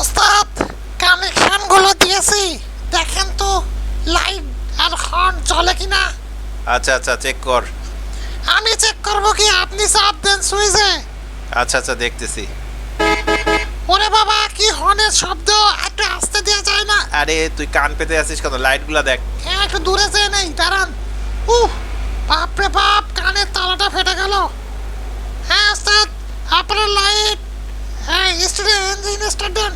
ওস্তাদ কানেকশনগুলো দিয়েছি। দেখেন তো লাইট আর হর্ন চলে কিনা। আচ্ছা আচ্ছা চেক কর। আমি চেক করব কি আপনি চাপ দেন সুইচে? আচ্ছা আচ্ছা দেখতেছি। ওরে বাবা কি হর্নের শব্দ একটু আস্তে দেওয়া যায় না। আরে তুই কান পেতে আছিস কত লাইটগুলো দেখ। হ্যাঁ একটু দূরে যেয়ে নেই দাঁড়ান। উহ বাপরে বাপ কানের তালাটা ফেটে গেল। হ্যাঁ ওস্তাদ আপনার লাইট। হ্যাঁ স্টার্ট ইঞ্জিন দেন।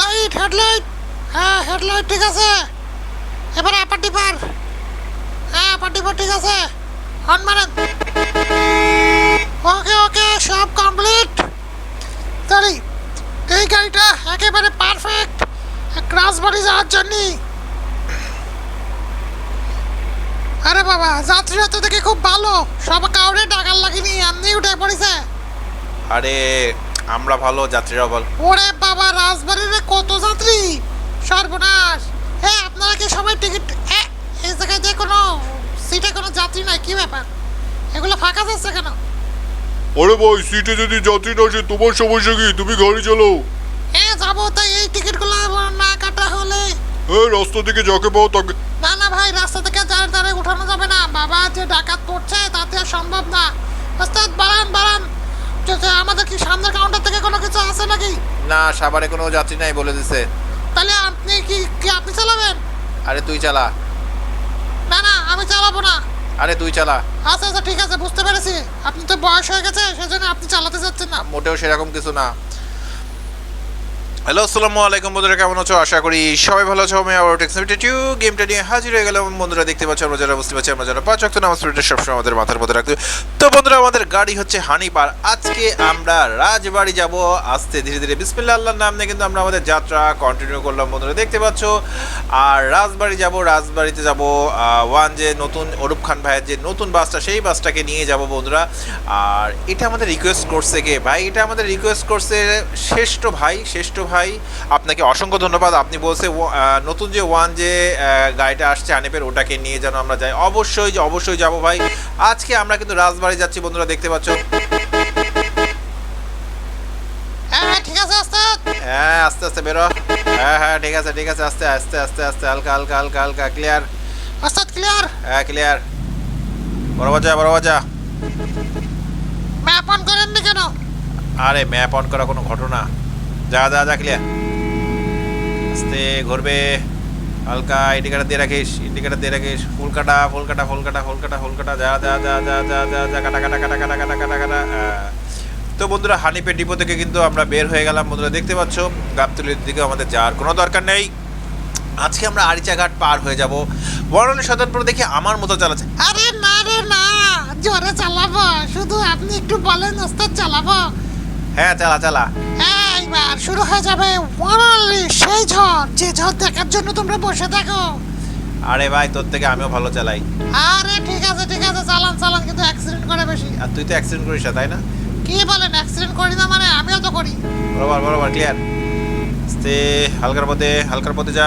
লাইট হেডলাইট হ্যাঁ হেডলাইট ঠিক আছে। এবার আপার ডিপার হ্যাঁ আপার ডিপার ঠিক আছে। হর্ন মারেন ওকে ওকে সব কমপ্লিট তাহলে এই গাড়িটা একেবারে পারফেক্ট ক্রাসবাড়ি যাওয়ার জন্য। আরে বাবা, যাত্রীরা তো দেখে খুব ভালো। সব কাউরে ডাকার লাগেনি, এমনি উঠে পড়েছে। আরে আমরা ভালো যাত্রীরাও ভালো। ওরে বাবা রাজবাড়ির কত যাত্রী? সর্বনাশ। হ্যাঁ আপনারা কি সবাই টিকিট এ, এই জায়গায় যে কোনো সিটে কোনো যাত্রী নাই কি ব্যাপার? এগুলো ফাঁকা যাচ্ছে কেন? আরে ভাই সিটে যদি যাত্রী না আসে তোমার সমস্যা কি? তুমি গাড়ি চালাও। হ্যাঁ যাব তাই এই টিকিটগুলো না কাটা হলে। হ্যাঁ রাস্তা থেকে যাকে পাও তাকে না না ভাই রাস্তা থেকে যার দ্বারে উঠানো যাবে না। বাবা যে ডাকাত পড়ছে তাতে সম্ভব না। ওস্তাদ বাড়ান বাড়ান। আমাদের কি সামনের কাউন্টার থেকে কোনো কিছু আছে নাকি? না সাভারে কোনো যাত্রী নাই বলে দিছে। তাহলে আপনি কি কি আপনি চালাবেন? আরে তুই চালা। না না আমি চালাবো না। আরে তুই চালা। আচ্ছা আচ্ছা ঠিক আছে বুঝতে পেরেছি। আপনি তো বয়স হয়ে গেছে সেজন্য আপনি চালাতে যাচ্ছেন না। মোটেও সেরকম কিছু না। হ্যালো, আসসালামু আলাইকুম বন্ধুরা, কেমন আছো? আশা করি সবাই ভালো আছো। আমি আবার টেক্সমিটি টু গেমটা নিয়ে হাজির হয়ে গেলাম। বন্ধুরা, দেখতে পাচ্ছ, আমরা যারা বুঝতে পারছি, আমরা যারা পাঁচ অক্ট নামাজ পড়ে সবসময় আমাদের মাথার মধ্যে রাখতে তো বন্ধুরা, আমাদের গাড়ি হচ্ছে হানি পার আজকে আমরা রাজবাড়ি যাব। আস্তে ধীরে ধীরে বিসমিল্লা আল্লাহর নাম নিয়ে কিন্তু আমরা আমাদের যাত্রা কন্টিনিউ করলাম। বন্ধুরা, দেখতে পাচ্ছ? আর রাজবাড়ি যাব, রাজবাড়িতে যাব ওয়ান যে নতুন অরূপ খান ভাইয়ের যে নতুন বাসটা, সেই বাসটাকে নিয়ে যাব বন্ধুরা। আর এটা আমাদের রিকোয়েস্ট করছে কে? ভাই, এটা আমাদের রিকোয়েস্ট করছে শ্রেষ্ঠ ভাই শ্রেষ্ঠ ভাই আপনাকে অসংখ্য ধন্যবাদ। আপনি বলছে নতুন যে ওয়ান যে গাড়িটা আসছে আনিপের ওটাকে নিয়ে যেন আমরা যাই। অবশ্যই অবশ্যই যাব ভাই। আজকে আমরা কিন্তু রাজবাড়ি যাচ্ছি বন্ধুরা দেখতে পাচ্ছ। হ্যাঁ হ্যাঁ, হ্যাঁ আস্তে আস্তে বেরো। হ্যাঁ হ্যাঁ ঠিক আছে ঠিক আছে আস্তে আস্তে আস্তে আস্তে হালকা হালকা হালকা হালকা ক্লিয়ার ওস্তাদ ক্লিয়ার হ্যাঁ ক্লিয়ার বড় বাজা বড় বাজা। ম্যাপ অন করেননি কেন? আরে ম্যাপ অন করা কোনো ঘটনা। যা যা যা ক্লিয়ার আস্তে ঘুরবে। হালকা ইন্ডিকেটার দিয়ে রাখিস ইন্ডিকেটার দিয়ে রাখিস। ফুল কাটা ফুল কাটা ফুল কাটা ফুল কাটা ফুল কাটা যা যা যা যা যা যা যা কাটা কাটা কাটা কাটা কাটা কাটা কাটা তো বন্ধুরা হানিপের ডিপো থেকে কিন্তু আমরা বের হয়ে গেলাম। বন্ধুরা দেখতে পাচ্ছ গাবতলির দিকে আমাদের যাওয়ার কোনো দরকার নেই। আজকে আমরা আরিচাঘাট পার হয়ে যাব। বর্ণালী সদনপুর দেখে আমার মতো চালাচ্ছে। আরে না রে না জোরে চালাবো। শুধু আপনি একটু বলেন ওস্তাদ চালাবো। হ্যাঁ চালা চালা। হ্যাঁ, এইবার শুরু হয়ে যাবে ওয়ানালি সেই ঝড়। যে ঝড় দেখার জন্য তোমরা বসে থাকো। আরে ভাই তোর থেকে আমিও ভালো চালাই। আরে ঠিক আছে ঠিক আছে চালান চালান কিন্তু অ্যাক্সিডেন্ট করে বেশি। আর তুই তো অ্যাক্সিডেন্ট করিস না, তাই না? কি বলেন অ্যাক্সিডেন্ট করি না মানে আমিও তো করি। বরাবর বরাবর ক্লিয়ার আস্তে হালকার পথে হালকার পথে যা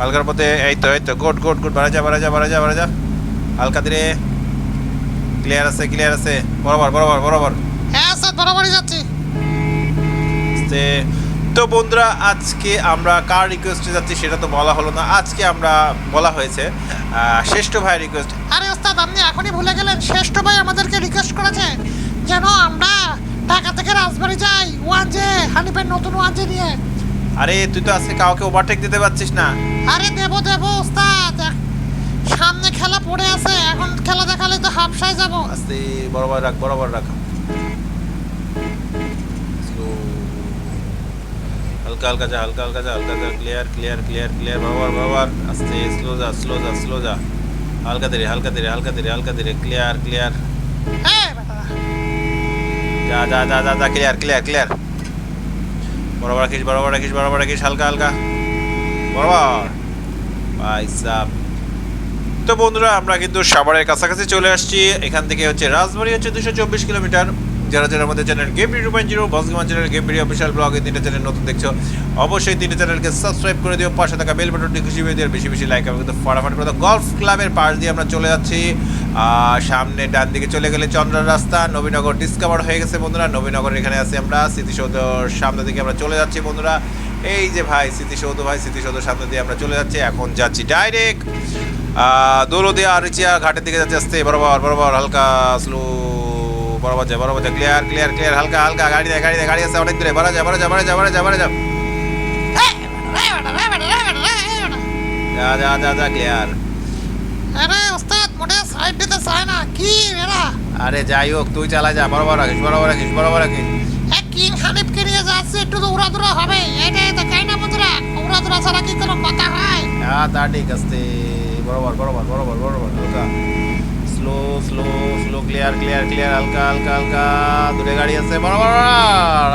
হালকার পথে এই তো এই তো গুড গুড গুড বাড়া যা বাড়া যা বাড়া যা বাড়া যা। হালকা ধীরে। ক্লিয়ার আছে ক্লিয়ার আছে। বরাবর বরাবর বরাবর। হ্যাঁ স্যার বরাবরই যাচ্ছি। আস্তে তো বন্ধুরা আজকে আমরা কার রিকোয়েস্টে যাচ্ছি সেটা তো বলা হলো না। আজকে আমরা বলা হয়েছে শ্রেষ্ঠ ভাই রিকোয়েস্ট আরে ওস্তাদ আপনি এখনই ভুলে গেলেন শ্রেষ্ঠ ভাই আমাদেরকে রিকোয়েস্ট করেছে। যেন আমরা ঢাকা থেকে রাজবাড়ি যাই ওয়ান জে হানিফের নতুন ওয়ান জে নিয়ে। আরে তুই তো আজকে কাউকে ওভারটেক দিতে পারছিস না। আরে দেবো দেবো ওস্তাদ। সামনে খেলা পড়ে আছে এখন খেলা দেখালে তো হাফসায় যাব। আস্তে বরাবর রাখ বরাবর রাখ। হালকা হালকা যা হালকা হালকা যা হালকা যা ক্লিয়ার ক্লিয়ার ক্লিয়ার ক্লিয়ার বরাবর বরাবর আস্তে স্লো যা স্লো যা স্লো যা হালকা ধীরে হালকা ধীরে হালকা ধীরে হালকা ধীরে ক্লিয়ার ক্লিয়ার যা যা যা যা যা ক্লিয়ার ক্লিয়ার ক্লিয়ার বরাবর রাখিস বরাবর রাখিস বরাবর রাখিস হালকা হালকা। বরাবর ভাই সাব। তো বন্ধুরা আমরা কিন্তু সাভারের কাছাকাছি চলে আসছি। এখান থেকে হচ্ছে রাজবাড়ি হচ্ছে দুশো চব্বিশ কিলোমিটার। যারা যারা আমাদের channel game video point zero boss gamer channel game video official blog তিনটা চ্যানেল নতুন দেখছ, অবশ্যই তিনটা চ্যানেলকে সাবস্ক্রাইব করে দিও, পাশে থাকা বেল বাটনটি খুশি হয়ে দিও বেশি বেশি লাইক এবং কিন্তু ফটাফট করে গলফ ক্লাবের পাশ দিয়ে আমরা চলে যাচ্ছি। সামনে ডান দিকে চলে গেলে চন্দ্রার রাস্তা, নবীনগর ডিসকভার হয়ে গেছে বন্ধুরা নবীনগর এখানে আছি আমরা, স্মৃতিসৌধর সামনে দিকে আমরা চলে যাচ্ছি বন্ধুরা। এই যে ভাই, স্মৃতিসৌধ ভাই, স্মৃতিসৌধের সামনে দিয়ে আমরা চলে যাচ্ছি, এখন যাচ্ছি ডাইরেক্ট দৌলদিয়া আরিচিয়া ঘাটের দিকে যাচ্ছে আসতে, বরাবর বরাবর, হালকা স্লো বরাবর যায় বরাবর যায় ক্লিয়ার ক্লিয়ার ক্লিয়ার হালকা হালকা গাড়ি দেয় গাড়ি দেয় গাড়ি আছে অনেক দূরে বাড়া যা বাড়া যা বাড়া যা বাড়া যা বাড়া যা। যা যা যা যা ক্লিয়ার আরে ওস্তাদ মোটে সাইড দিতে চায় না কি এরা? আরে যাই হোক তুই চালা যা বরাবর রাখিস বরাবর রাখিস বরাবর রাখিস। কিং হানিফকে নিয়ে যাচ্ছে একটু তো উড়াদুরা হবে এটাই তো কাই না বন্ধুরা উড়াদুরা ছাড়া কি কোনো কথা হয়? হ্যাঁ তা ঠিক আছে বরাবর বরাবর বরাবর বরাবর slow slow slow clear clear clear হালকা হালকা হালকা। দূরে গাড়ি আছে বরাবর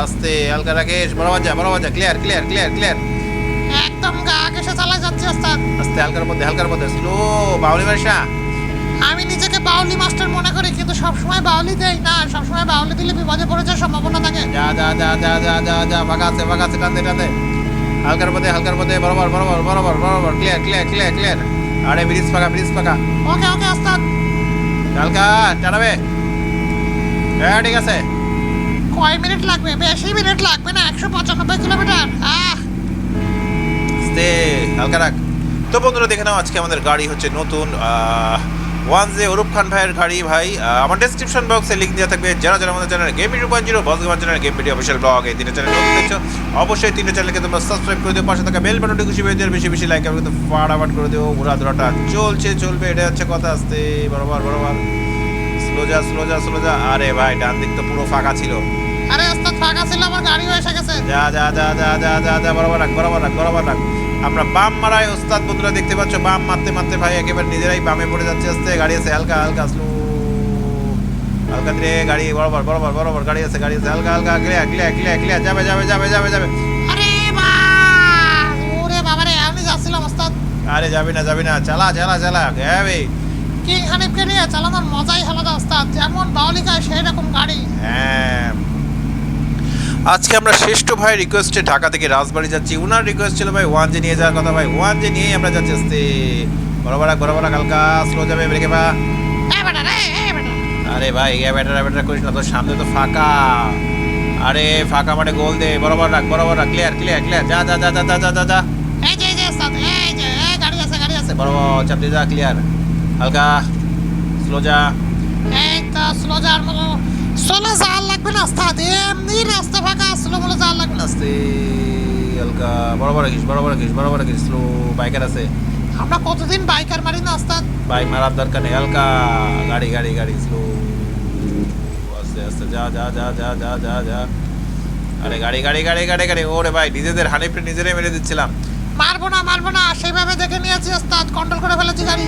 আস্তে হালকা রাখিস বরাবর যা বরাবর যা ক্লিয়ার ক্লিয়ার ক্লিয়ার ক্লিয়ার একদম গা ঘেসে চালা যাচ্ছে ওস্তাদ আস্তে হালকার মধ্যে হালকার মধ্যে স্লো বাউলি বাসা আমি নিজেকে বাউলি মাস্টার মনে করি কিন্তু সবসময় বাউলি দেই না। সবসময় বাউলি দিলে বিপদে পড়ে যাওয়ার সম্ভাবনা থাকে। যা যা যা যা যা যা যা ফাঁকা আছে ফাঁকা আছে টানতে টানতে। হালকার মধ্যে হালকার মধ্যে বরাবর বরাবর বরাবর বরাবর ক্লিয়ার ক্লিয়ার ক্লিয়ার ক্লিয়ার আরে ব্রিজ ফাঁকা ব্রিজ ফাঁকা। ওকে ওকে ওস্তাদ। হালকা চালাবে হ্যাঁ ঠিক আছে। কয় মিনিট লাগবে? বেশি মিনিট লাগবে না, একশো পঁচানব্বই কিলোমিটার। আহ! হালকা রাখ। তো বন্ধুরা, দেখে নাও, আজকে আমাদের গাড়ি হচ্ছে নতুন ওয়ান জে অরূপ খান ভাইয়ের গাড়ি ভাই। আমার ডেসক্রিপশন বক্সে লিঙ্ক দেওয়া থাকবে। যারা যারা আমাদের channel game video point zero boss gamer channel game video official blog এই তিনটে চ্যানেল দেখছ অবশ্যই তিনটে চ্যানেলকে তোমরা সাবস্ক্রাইব করে দিও। পাশে থাকা বেল বাটনটি খুশি হয়ে দিও বেশি বেশি লাইক এবং কিন্তু ফাটাফাট করে দিও। ঘোরা ধরাটা চলছে চলবে এটা হচ্ছে কথা। আসতে বরাবর বরাবর। স্লো যা স্লো যা স্লো যা। আরে ভাই ডান দিক তো পুরো ফাঁকা ছিল। আরে ওস্তাদ ফাঁকা ছিল আমার গাড়িও এসে গেছে। যা যা যা যা যা যা যা বরাবর রাখ বরাবর রাখ বরাবর রাখ। আমরা বাম মারায় ওস্তাদ বন্ধুরা দেখতে পাচ্ছ বাম মারতে মারতে ভাই একেবারে নিজেরাই বামে পড়ে যাচ্ছে আস্তে গাড়ি আছে হালকা হালকা স্লো হালকা ধীরে গাড়ি বরাবর বরাবর বরাবর গাড়ি আছে গাড়ি আছে হালকা হালকা ক্লিয়ার ক্লিয়ার ক্লিয়ার ক্লিয়ার যাবে যাবে যাবে যাবে যাবে। আরে ওরে বাবারে আমি যাচ্ছিলাম ওস্তাদ। আরে যাবি না যাবি না চালা চালা চালা ভাই কিং হানিফকে নিয়ে চালানোর মজাই আলাদা ওস্তাদ যেমন বাউলি খায় সেই রকম গাড়ি। হ্যাঁ আজকে আমরা শ্রেষ্ঠ ভাই রিকোয়েস্টে ঢাকা থেকে রাজবাড়ি যাচ্ছি। উনার রিকোয়েস্ট ছিল ভাই ওয়ান জে নিয়ে যাওয়ার কথা ভাই ওয়ান জে নিয়েই আমরা যাচ্ছি আসতে বরাবর রাখ, বরাবর রাখ, হালকা স্লো যাবে ব্রেকে বেটা আরে ভাই এ ব্যাটারা ব্যাটারা করিস না তোর সামনে তো ফাঁকা। আরে ফাঁকা মাঠে গোল দে বরাবর রাখ বরাবর রাখ ক্লিয়ার ক্লিয়ার ক্লিয়ার যা যা যা যা যা যা যা যা। এই যে এই যে ওস্তাদ এই যে এই গাড়ি আছে গাড়ি আছে। বরাবর চাপ দিয়ে যা ক্লিয়ার হালকা স্লো যা। এই তো স্লো যাওয়ার মতো স্লো যাওয়ার লাগবে না ওস্তাদ আস্তে হালকা বরাবর রাখিস বরাবর রাখিস বরাবর রাখিস স্লো বাইকার আছে। আমরা কতদিন বাইকার মারি না ওস্তাদ? বাইক মারার দরকার নেই হালকা গাড়ি গাড়ি গাড়ি স্লো আস্তে আস্তে যা যা যা যা যা যা যা। আরে গাড়ি গাড়ি গাড়ি গাড়ি গাড়ি ওরে ভাই নিজেদের হানিফে নিজেরাই মেরে দিচ্ছিলাম। মারবো না মারবো না সেইভাবে দেখে নিয়েছি ওস্তাদ কন্ট্রোল করে ফেলেছি গাড়ি।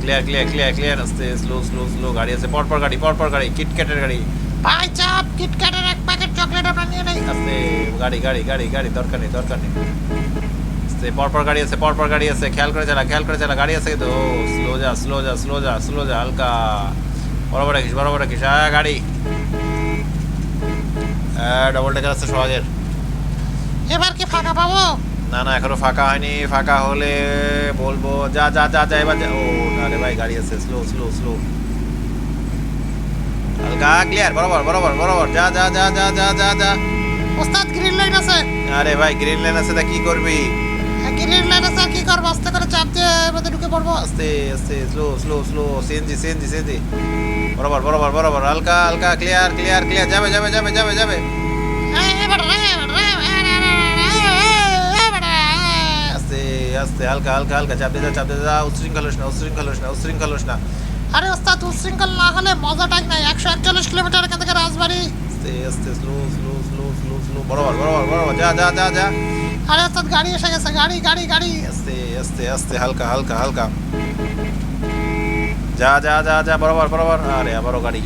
ক্লিয়ার ক্লিয়ার ক্লিয়ার ক্লিয়ার আস্তে স্লো স্লো স্লো গাড়ি আছে পরপর গাড়ি পরপর গাড়ি কিটক্যাটের গাড়ি। ভাই চাপ কিটক্যাটের এক চকলেট আমরা নিয়ে নেই? আস্তে গাড়ি গাড়ি গাড়ি গাড়ি দরকার নেই দরকার নেই। আস্তে পরপর গাড়ি আছে পরপর গাড়ি আছে খেয়াল করে চালা খেয়াল করে চালা গাড়ি আছে কিন্তু স্লো যা স্লো যা স্লো যা স্লো যা হালকা। বরাবর রাখিস বরাবর রাখিস হ্যাঁ গাড়ি। হ্যাঁ ডবল টেকার আছে সহজের। এবার কি ফাঁকা পাবো? না না এখনও ফাঁকা হয়নি ফাঁকা হলে বলব যা যা যা যা এবার ও না রে ভাই গাড়ি আছে স্লো স্লো স্লো হালকা ক্লিয়ার বরাবর বরাবর বরাবর যা যা যা যা যা যা যা। ওস্তাদ গ্রিন লাইন আছে? আরে ভাই গ্রিন লাইন আছে তা কি করবি? গ্রিন লাইন আছে কি করব? আস্তে করে চাপ দিয়ে মধ্যে ঢুকে পড়ব। আস্তে আস্তে slow slow slow CNG CNG CNG বরাবর বরাবর বরাবর হালকা হালকা ক্লিয়ার ক্লিয়ার ক্লিয়ার যাবে যাবে যাবে যাবে যাবে। আস্তে আস্তে হালকা হালকা হালকা চাপ দিয়ে যা চাপ দিয়ে যা উশৃঙ্খল না উশৃঙ্খল না উশৃঙ্খল না। আরে ওস্তাদ উশৃঙ্খল না হলে মজাটাই নাই। একশো একচল্লিশ কিলোমিটার এখান থেকে রাজবাড়ি। আস্তে আস্তে slow slow slow slow slow বরাবর বরাবর বরাবর যা যা যা যা। আরে ওস্তাদ গাড়ি এসে গেছে গাড়ি গাড়ি গাড়ি। আস্তে আস্তে আস্তে হালকা হালকা হালকা। যা যা যা যা বরাবর বরাবর আরে আবারও গাড়ি।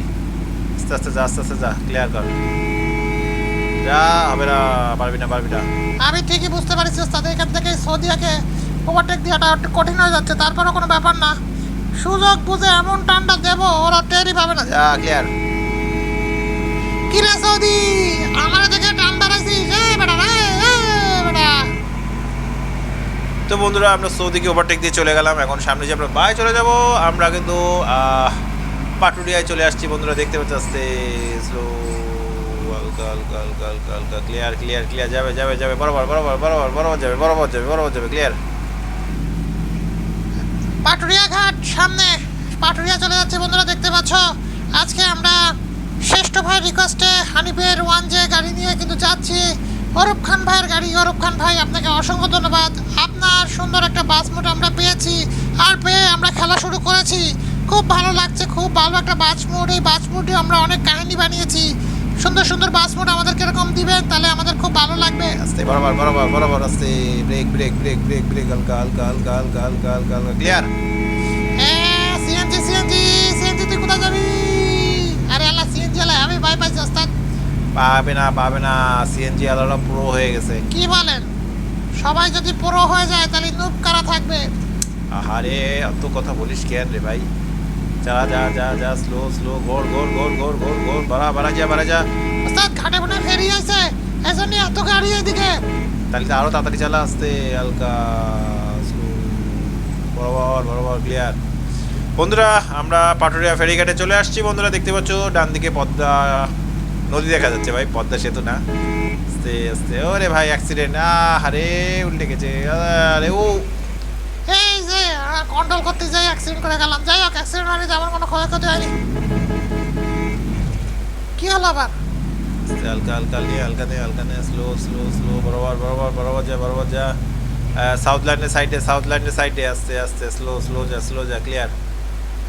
আস্তে আস্তে যা আস্তে আস্তে যা ক্লিয়ার কর। যা হবে না পারবি না পারবি না। আমি ঠিকই বুঝতে পারছি ওস্তাদ। এখান থেকে সৌদিয়াকে ওভারটেক দেওয়াটা একটু কঠিন হয়ে যাচ্ছে তারপরে কোনো ব্যাপার না। সুযোগ বুঝে এমন টান্ডা দেবো ওরা টেরই পাবে না। যা ক্লিয়ার কি রে সৌদি? আমার দেখে টান বাড়াইছিস? বেটা বেটা। তো বন্ধুরা আমরা সৌদিকে ওভারটেক দিয়ে চলে গেলাম। এখন সামনে যে আমরা বাই চলে যাব আমরা কিন্তু আহ, পাটুরিয়ায় চলে আসছি বন্ধুরা দেখতে পাচ্ছি আস্তে স্লো হালকা হালকা হালকা হালকা হালকা ক্লিয়ার ক্লিয়ার ক্লিয়ার যাবে যাবে যাবে বরাবর বরাবর বরাবর বরাবর যাবে বরাবর যাবে বরাবর যাবে ক্লিয়ার পাটুরিয়া ঘাট সামনে। পাটুরিয়া চলে যাচ্ছে বন্ধুরা, দেখতে পাচ্ছ? আজকে আমরা শ্রেষ্ঠ ভাই রিকোয়েস্টে হানিফের ওয়ান জে গাড়ি নিয়ে কিন্তু যাচ্ছি। অরূপ খান ভাইয়ের গাড়ি। অরূপ খান ভাই, আপনাকে অসংখ্য ধন্যবাদ। আপনার সুন্দর একটা বাস মোড আমরা পেয়েছি আর পেয়ে আমরা খেলা শুরু করেছি। খুব ভালো লাগছে, খুব ভালো একটা বাস মোড এই বাস মোডে আমরা অনেক কাহিনী বানিয়েছি। সুন্দর সুন্দর বাস মোড আমাদেরকে এরকম দিবেন তাহলে আমাদের খুব ভালো লাগবে। আস্তে বরাবর বরাবর বরাবর আস্তে। Brake brake brake brake brake হালকা হালকা হালকা হালকা হালকা হালকা হালকা ক্লিয়ার সিএনজি সিএনজি সিএনজি তুই কোথায় যাবি? আরে আল্লাহ সিএনজি আলা আমি ভাই পাইছি ওস্তাদ। পাবে না পাবে না সিএনজি আলাদা পুরো হয়ে গেছে। কি বলেন? সবাই যদি পুরো হয়ে যায় তাহলে নুব কারা থাকবে? আহারে অত কথা বলিস কেন রে ভাই? যা যা যা যা স্লো স্লো গোর গোর গোর গোর গোর গোর বাড়া বাড়া যা বাড়া যা। ওস্তাদ ঘাটে মনে ফেরি আছে এজন্য এত গাড়ি এদিকে। তাহলে তো আরও তাড়াতাড়ি চালা আসতে হালকা স্লো বরাবর বরাবর ক্লিয়ার বন্ধুরা আমরা পাটুরিয়া ফেরিঘাটে চলে আসছি বন্ধুরা দেখতে পাচ্ছ ডান দিকে পদ্মা নদী দেখা যাচ্ছে ভাই পদ্মা সেতু না? আস্তে আস্তে ওরে ভাই অ্যাক্সিডেন্ট আরে উল্টে গেছে আরে ও কন্ট্রোল করতে যাই অ্যাক্সিডেন্ট করে গেলাম। যাই হোক অ্যাক্সিডেন্ট হয়নি তেমন কোনো ক্ষয়ক্ষতি হয়নি। কি হলো আবার? হালকা হালকা নিয়ে হালকা নে হালকা নে স্লো স্লো স্লো বরাবর বরাবর বরাবর যা বরাবর যা। সাউথ ল্যান্ডের সাইডে সাউথ ল্যান্ডের সাইডে আস্তে আস্তে স্লো স্লো যা স্লো যা ক্লিয়ার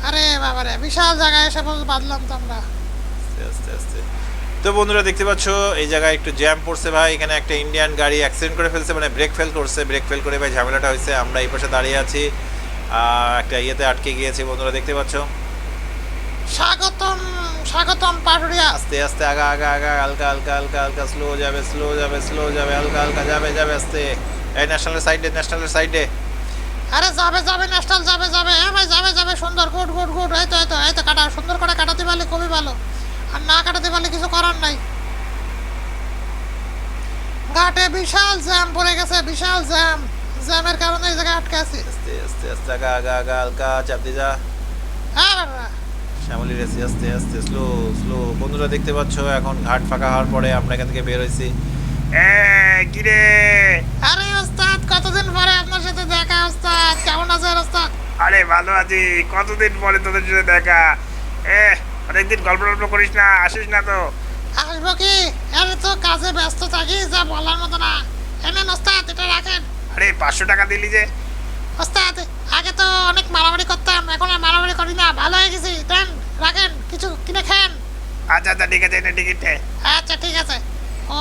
আরে বাবারে বিশাল জায়গায় এসে বল বাঁধলাম তো আমরা। আস্তে আস্তে আস্তে। তো বন্ধুরা দেখতে পাচ্ছ এই জায়গায় একটু জ্যাম পড়ছে ভাই। এখানে একটা ইন্ডিয়ান গাড়ি অ্যাক্সিডেন্ট করে ফেলছে মানে ব্রেক ফেল করছে। ব্রেক ফেল করে ভাই ঝামেলাটা হয়েছে। আমরা এই পাশে দাঁড়িয়ে আছি। একটা ইয়েতে আটকে গিয়েছি, বন্ধুরা, দেখতে পাচ্ছ? স্বাগতম স্বাগতম পাটুরিয়া। আস্তে আস্তে, আগা আগা আগা, হালকা হালকা হালকা হালকা স্লো যাবে স্লো যাবে স্লো যাবে, হালকা হালকা, যাবে যাবে, আস্তে। এই ন্যাশনালের সাইডে ন্যাশনালের সাইডে আরে, যাবে যাবে ন্যাশনাল যাবে যাবে হ্যাঁ ভাই, যাবে যাবে, সুন্দর, গুড গুড গুড, এই তো এই তো এই তো, কাটা, সুন্দর করে কাটাতে পারলে খুবই ভালো। আর না কাটাতে পারলে কিছু করার নাই। ঘাটে বিশাল জ্যাম পড়ে গেছে, বিশাল জ্যাম। জ্যামের কারণে এই জায়গায় আটকে আছি। আস্তে আস্তে আস্তে আগা আগা আগা হালকা চাপ দিয়ে যা। হ্যাঁ বাবা। শ্যামলি রেসি আস্তে আস্তে স্লো স্লো। বন্ধুরা দেখতে পাচ্ছ এখন ঘাট ফাঁকা হওয়ার পরে আমরা এখান থেকে বের হয়েছি। কিরে? আরে ওস্তাদ কতদিন পরে আপনার সাথে দেখা ওস্তাদ? কেমন আছেন ওস্তাদ আরে ভালো আছি। কতদিন পরে তোদের সাথে দেখা? এ অনেকদিন গল্প টল্প করিস না আসিস না তো। আসব কি? আরে তো কাজে ব্যস্ত থাকি যা বলার মতো না। এনেন ওস্তাদ এটা রাখেন। আরে পাঁচশো টাকা দিলি যে। ওস্তাদ আগে তো অনেক মারামারি করতাম এখন আর মারামারি করি না ভালো হয়ে গেছি। দেন রাখেন কিছু কিনে খান। আচ্ছা আচ্ছা ঠিক আছে এনে টিকিটে আচ্ছা ঠিক আছে। ও।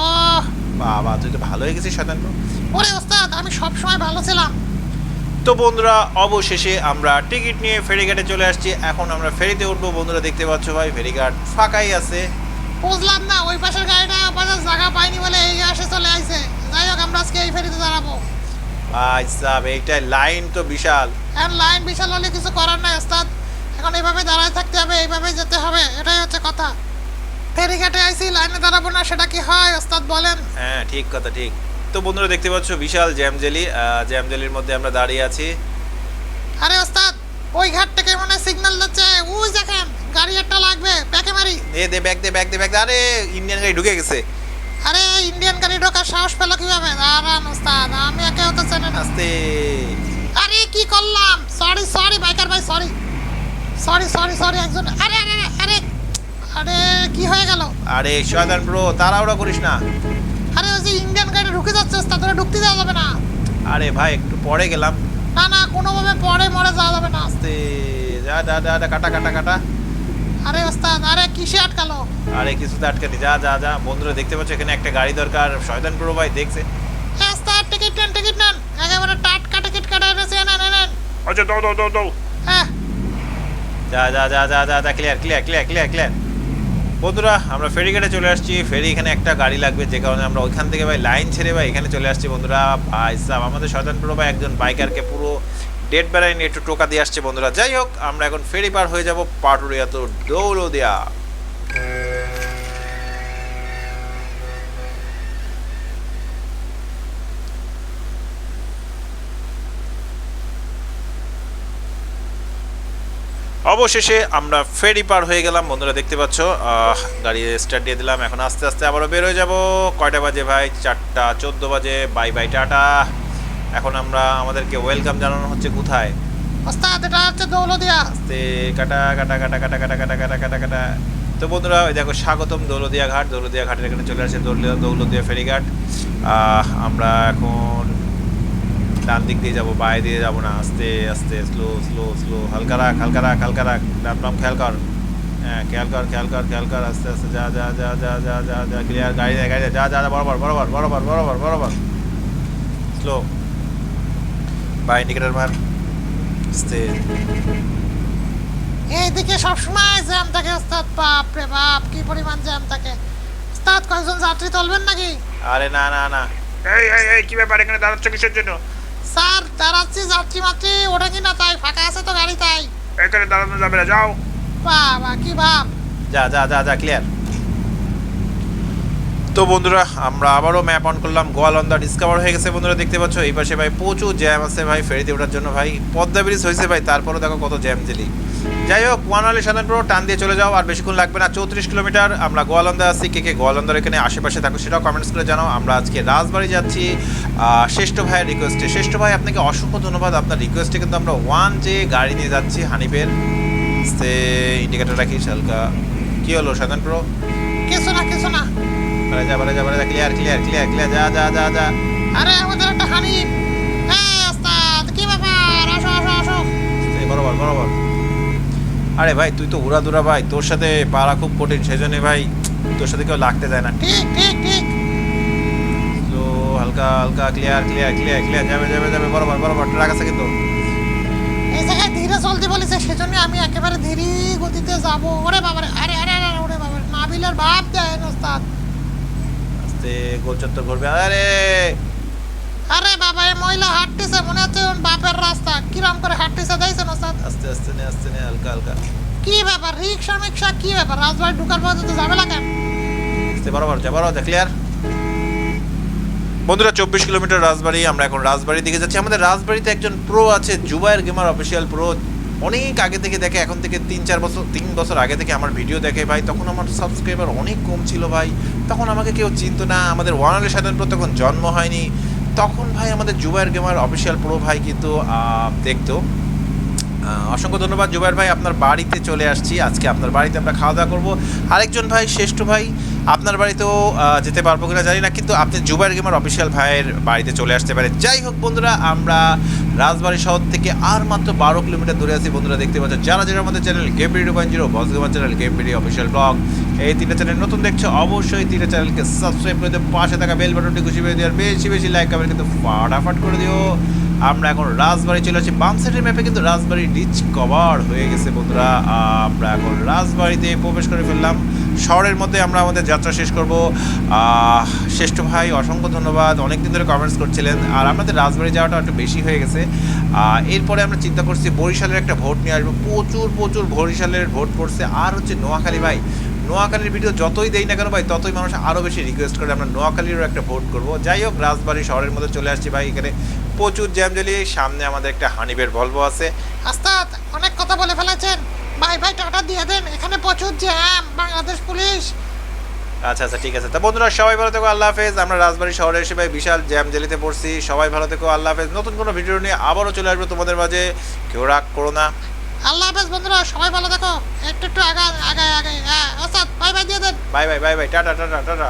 বাবা তুই তো ভালো হয়ে গেছিস শতাঙ্গ ওরে ওস্তাদ আমি সব সময় ভালো ছিলাম। তো বন্ধুরা অবশেষে আমরা টিকিট নিয়ে ফেরিঘাটে চলে আসছি। এখন আমরা ফেরিতে উঠবো। বন্ধুরা দেখতে পাচ্ছ ভাই ফেরিঘাট ফাঁকাই আছে। বুঝলাম না ওই পাশের গাড়িটা বাজার জায়গা পাইনি বলে এই আসে চলে আইছে। যাই হোক আমরা আজকে এই ফেরিতে দাঁড়াবো। আচ্ছা এইটাই লাইন তো বিশাল। এখন লাইন বিশাল হলে কিছু করার নাই ওস্তাদ। এখন এইভাবে দাঁড়ায় থাকতে হবে এইভাবে যেতে হবে এটাই হচ্ছে কথা। ফেরিঘাটে আইসি লাইনে দাঁড়াবো না সেটা কি হয় ওস্তাদ বলেন? হ্যাঁ ঠিক কথা ঠিক। তো বন্ধুরা দেখতে পাচ্ছ বিশাল জ্যামজেলি জ্যামজেলির মধ্যে আমরা দাঁড়িয়ে আছি। আরে ওস্তাদ ওই ঘাট থেকে মনে সিগন্যাল দিচ্ছে। ওই দেখেন গাড়ি একটা লাগবে প্যাকে মারি। দে দে ব্যাগ দে ব্যাগ দে ব্যাগ দে। আরে ইন্ডিয়ান গাড়ি ঢুকে গেছে। আরে ইন্ডিয়ান গাড়ি ঢোকার সাহস পেল কীভাবে? দাঁড়ান ওস্তাদ আমি একে হতে চেনে আস্তে। আরে কি করলাম? সরি সরি বাইকার ভাই সরি সরি সরি সরি একজন আরে আরে আরে, আরে। কি হয়ে গেল? আরে শয়তান ব্রো তাড়াহুড়া করিস না। আরে ওই যে ইন্ডিয়ান গাড়ি ঢুকে যাচ্ছে ওস্তাদ ওরা ঢুকতে দেওয়া যাবে না। আরে ভাই একটু পরে গেলাম। না না কোনোভাবে পরে মরে যাওয়া যাবে না। আস্তে যা যা যা, কাটা কাটা কাটা। আরে ওস্তাদ আরে কিসে আটকালো? আরে কিছুতে আটকানি যা যা যা। বন্ধুরা দেখতে পাচ্ছ এখানে একটা গাড়ি দরকার। শয়তান ব্রো ভাই দেখছে। ওস্তাদ টিকিট নেন টিকিট নেন। একেবারে টাটকা টিকিট কাটা এনেছে নেন নেন আচ্ছা দাও দাও দাও দাও। হ্যাঁ যা যা যা যা যা যা clear clear clear clear clear বন্ধুরা আমরা ফেরিঘাটে চলে আসছি। ফেরি এখানে একটা গাড়ি লাগবে যে কারণে আমরা ওইখান থেকে ভাই লাইন ছেড়ে ভাই এখানে চলে আসছি বন্ধুরা। ভাই সাহেব আমাদের শয়তান প্রো ভাই একজন বাইকারকে পুরো ডেট বেড়ায় নিয়ে একটু টোকা দিয়ে আসছে বন্ধুরা। যাই হোক, আমরা এখন ফেরি পার হয়ে যাব পাটুরিয়া তো দৌলদিয়া অবশেষে আমরা ফেরি পার হয়ে গেলাম বন্ধুরা, দেখতে পাচ্ছ। গাড়ি স্টার্ট দিয়ে দিলাম। এখন আস্তে আস্তে আবারও বের হয়ে যাব। কয়টা বাজে ভাই? চারটা, চোদ্দ বাজে। বাই বাই, টাটা। এখন আমরা আমাদেরকে ওয়েলকাম জানানো হচ্ছে কোথায়? ওস্তাদ এটা হচ্ছে দৌলদিয়া। আস্তে কাটা কাটা কাটা কাটা কাটা কাটা কাটা কাটা কাটা। তো বন্ধুরা ওই দেখো স্বাগতম দৌলদিয়া ঘাট। দৌলদিয়া ঘাটের এখানে চলে আসছে দৌলদিয়া দৌলদিয়া ফেরিঘাট। আমরা এখন ডান দিক দিয়ে যাব বাই দিয়ে যাব না। আস্তে আস্তে স্লো স্লো স্লো হালকা রাখ হালকা রাখ হালকা রাখ। ডান বাম খেয়াল কর। হ্যাঁ খেয়াল কর খেয়াল কর খেয়াল কর। আস্তে আস্তে যা যা যা যা যা যা যা ক্লিয়ার গাড়ি দেয় গাড়ি দেয় যা যা যা, বরাবর বরাবর বরাবর বরাবর বরাবর স্লো বাই ইন্ডিকেটার এইদিকে সবসময় জ্যাম থাকে ওস্তাদ। বাপ রে বাপ কি পরিমাণ জ্যাম থাকে। ওস্তাদ কয়েকজন যাত্রী তুলবেন নাকি? আরে না না না। এই এই এই কি ব্যাপার এখানে দাঁড়াচ্ছ কিসের জন্য? স্যার দাঁড়াচ্ছি যাত্রী মাত্রী ওঠে কিনা তাই ফাঁকা আছে তো গাড়ি তাই। এখানে দাঁড়ানো যাবে না যাও। বাবা কি ভাব। যা যা যা যা ক্লিয়ার তো বন্ধুরা, আমরা আবারও ম্যাপ অন করলাম। গোয়ালন্দা ডিসকভার হয়ে গেছে বন্ধুরা, দেখতে পাচ্ছ? এই পাশে ভাই প্রচুর জ্যাম আছে ভাই, ফেরিতে ওঠার জন্য ভাই। পদ্মা ব্রিজ হয়েছে ভাই, তারপরও দেখো কত জ্যাম জেলি। যাই হোক ওয়ানালি সাধারণপুর টান দিয়ে চলে যাও, আর বেশিক্ষণ লাগবে না। চৌত্রিশ কিলোমিটার, আমরা গোয়ালন্দা আছি। কে কে গোয়ালন্দার এখানে আশেপাশে থাকো সেটাও কমেন্টস করে জানাও। আমরা আজকে রাজবাড়ি যাচ্ছি শ্রেষ্ঠ ভাইয়ের রিকোয়েস্টে শ্রেষ্ঠ ভাই, আপনাকে অসংখ্য ধন্যবাদ। আপনার রিকোয়েস্টে কিন্তু আমরা ওয়ান যে গাড়ি নিয়ে যাচ্ছি, হানিফের। সে ইন্ডিকেটার রাখি হালকা। কি হলো, সাধারণ প্রো কিছু না কিছু না। বারে যা বারে যা বারে যা ক্লিয়ার ক্লিয়ার ক্লিয়ার ক্লিয়ার যা যা যা যা। আরে আমাদের একটা হানি হ্যাঁ কি ব্যাপার? আসো আসো আসো। বরাবর বরাবর আরে ভাই তুই তো উড়া দুরা ভাই তোর সাথে পারা খুব কঠিন সেই জন্য ভাই তোর সাথে কেউ লাগতে যায় না। ঠিক ঠিক ঠিক। তো হালকা হালকা ক্লিয়ার ক্লিয়ার ক্লিয়ার ক্লিয়ার যাবে যাবে যাবে বরাবর বরাবর ট্রাক আছে কিন্তু। এই জায়গায় ধীরে চলতে বলেছে সেজন্য আমি একেবারে ধীরে গতিতে যাব। ওরে বাবারে আরে আরে আরে ওরে বাবারে নাবিলের ভাব দেন ওস্তাদ। আস্তে গোল চত্বর করবে। আরে! আরে বাবা এই মহিলা হাঁটতেছে মনে হচ্ছে বাপের রাস্তা। কিরম করে হাঁটতেছে দেখছেন ওস্তাদ? আস্তে আস্তে নে আস্তে নে হালকা হালকা। কি ব্যাপার? রিক্সা মিক্সা কি ব্যাপার? রাজবাড়ি ঢুকার পর তো যাবে কেন? আস্তে বরাবর যা বরাবর যা ক্লিয়ার বন্ধুরা চব্বিশ কিলোমিটার রাজবাড়ি আমরা এখন রাজবাড়ির দিকে যাচ্ছি। আমাদের রাজবাড়িতে একজন প্রো আছে জুবায়ের গেমার অফিসিয়াল প্রো অনেক আগে থেকে দেখে, এখন থেকে তিন, চার বছর, তিন বছর আগে থেকে আমার ভিডিও দেখে ভাই, তখন আমার সাবস্ক্রাইবার অনেক কম ছিল ভাই। তখন আমাকে কেউ চিনতো না, আমাদের ওয়ানালে সাধারণ প্রো তখন জন্ম হয়নি। তখন ভাই আমাদের জুবায়ের গেমার অফিসিয়াল প্রো ভাই কিন্তু দেখতো। অসংখ্য ধন্যবাদ জুবাইর ভাই, আপনার বাড়িতে চলে আসছি। আজকে আপনার বাড়িতে আমরা খাওয়া দাওয়া করব। আরেকজন ভাই, শ্রেষ্ঠ ভাই, আপনার বাড়িতেও যেতে পারব কিনা জানি না, কিন্তু আপনি জুবাইর গেমার অফিসিয়াল ভাইয়ের বাড়িতে চলে আসতে পারেন। যাই হোক বন্ধুরা, আমরা রাজবাড়ি শহর থেকে আর মাত্র বারো কিলোমিটার দূরে আছি। বন্ধুরা দেখতে পাচ্ছ যারা যারা আমাদের channel game video point zero boss gamer channel game video official blog এই তিনটা চ্যানেল নতুন দেখছ, অবশ্যই তিনটা চ্যানেলকে সাবস্ক্রাইব করে দিও, পাশে থাকা বেল বাটনটি খুশি করে দিও, আর বেশি বেশি লাইক কমেন্ট কিন্তু ফাটাফাট করে দিও। আমরা এখন রাজবাড়ি চলে আসি বাম সাইডের ম্যাপে কিন্তু রাজবাড়ি রিচ কভার হয়ে গেছে বন্ধুরা। আমরা এখন রাজবাড়িতে প্রবেশ করে ফেললাম। শহরের মধ্যে আমরা আমাদের যাত্রা শেষ করব। শ্রেষ্ঠ ভাই, অসংখ্য ধন্যবাদ। অনেক দিন ধরে কমেন্টস করছিলেন। আর আমাদের রাজবাড়ি যাওয়াটা একটু বেশি হয়ে গেছে। এরপরে আমরা চিন্তা করছি বরিশালের একটা ভোট নিয়ে আসব। প্রচুর প্রচুর বরিশালের ভোট পড়ছে। আর হচ্ছে নোয়াখালী ভাই, নোয়াখালীর ভিডিও যতই দেই না কেন ভাই, ততই মানুষ আরও বেশি রিকোয়েস্ট করে আমরা নোয়াখালীরও একটা ভোট করব। যাই হোক, রাজবাড়ি শহরের মধ্যে চলে আসছি ভাই এখানে। প্রচুর জ্যাম জ্বালি সামনে আমাদের একটা হানিবের ভলভো আছে। ওস্তাদ অনেক কথা বলে ফেলেছেন। ভাই ভাই টাটা দিয়ে দেন। এখানে প্রচুর জ্যাম বাংলাদেশ পুলিশ। আচ্ছা আচ্ছা ঠিক আছে। তা বন্ধুরা সবাই ভালো থেকো আল্লাহ হাফেজ। আমরা রাজবাড়ি শহরে এসে ভাই বিশাল জ্যাম জেলিতে পড়ছি। সবাই ভালো থেকো আল্লাহ হাফেজ। নতুন কোনো ভিডিও নিয়ে আবারও চলে আসব তোমাদের মাঝে। কেউ রাগ করো না। আল্লাহ হাফেজ বন্ধুরা সবাই ভালো থাকো। একটু একটু আগায় আগায় আগায়। হ্যাঁ ওস্তাদ বাই বাই দিয়ে দেন। Bye bye bye bye. Tata টাটা টাটা।